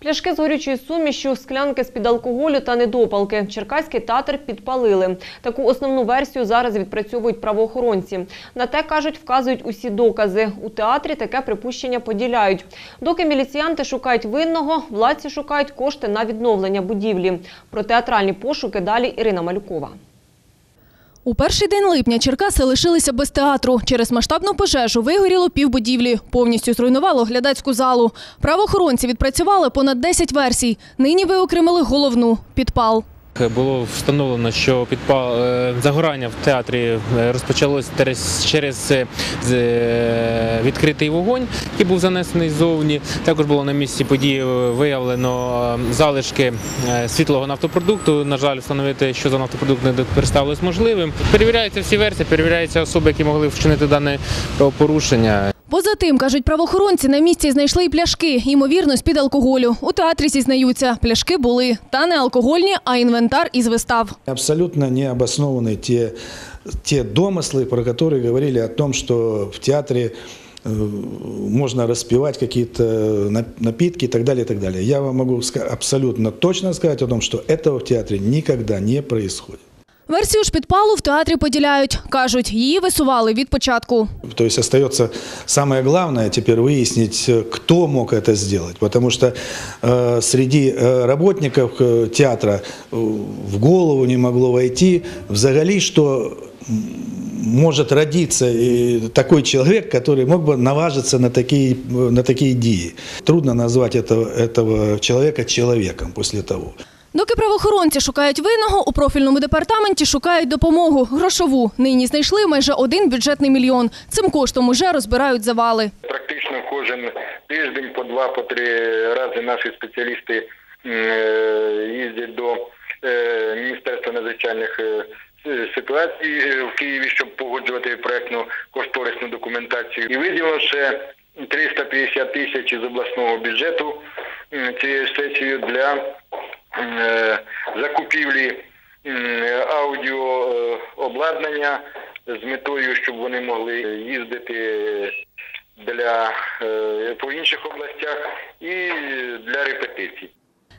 Пляшки з горючою сумішю, склянки з-під алкоголю та недопалки. Черкаський театр підпалили. Таку основну версію зараз відпрацьовують правоохоронці. На те, кажуть, вказують усі докази. У театрі таке припущення поділяють. Доки міліціянти шукають винного, владці шукають кошти на відновлення будівлі. Про театральні пошуки далі Ірина Малюкова. У перший день липня Черкаси лишилися без театру. Через масштабну пожежу вигоріло півбудівлі. Повністю зруйнувало глядацьку залу. Правоохоронці відпрацювали понад 10 версій. Нині виокремили головну – підпал. Було встановлено, що підпал е, загорання в театрі е, розпочалось через, е, е, відкритий вогонь, який був занесений ззовні. Також було на місці події е, виявлено е, залишки е, світлого нафтопродукту. На жаль, встановити, що за нафтопродукт не представилось можливим. Перевіряються всі версії, перевіряються особи, які могли вчинити дане правопорушення. Поза тим, кажуть правоохоронці, на місці знайшли й пляшки, ймовірно, з-під алкоголю. У театрі зізнаються, пляшки були. Та не алкогольні, а інвентар із вистав. Абсолютно не обоснованы те, те домыслы, про которые говорили о том, что в театре э, можно распивать какие-то на- напитки и так далее, и так далее. Я вам могу ска- абсолютно точно сказать о том, что этого в театре никогда не происходит. Версію ж підпалу в театрі поділяють. Кажуть, її висували від початку. То есть остается самое главное теперь выяснить, э, кто мог это сделать. Потому что э, среди э, работников э, театра э, в голову не могло войти взагалі, что м, может родиться э, такой человек, который мог бы наважиться на такие, э, на такие дії. Трудно назвать этого, этого человека человеком после того. Доки правоохоронці шукають винного, у профільному департаменті шукають допомогу грошову. Нині знайшли майже один бюджетний мільйон. Цим коштом уже розбирають завали. Практично кожен тиждень по два, по три рази наші спеціалісти е, їздять до е, Міністерства надзвичайних е, ситуацій в Києві, щоб погоджувати проектну кошторисну документацію. І виділено ще 350 тисяч із обласного бюджету цією сесією для закупівлі аудіообладнання з метою, щоб вони могли їздити для е, по інших областях і для репетицій.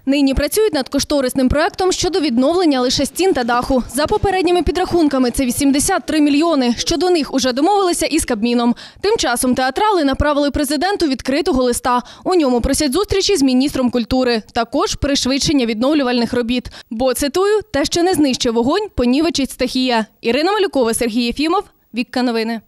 Нині працюють над кошторисним проектом щодо відновлення лише стін та даху. За попередніми підрахунками, це 83 мільйони. Щодо них уже домовилися із Кабміном. Тим часом театрали направили президенту відкритого листа. У ньому просять зустрічі з міністром культури. Також пришвидшення відновлювальних робіт. Бо, цитую, те, що не знищив вогонь, понівечить стихія. Ірина Малюкова, Сергій Єфімов, Вікка Новини.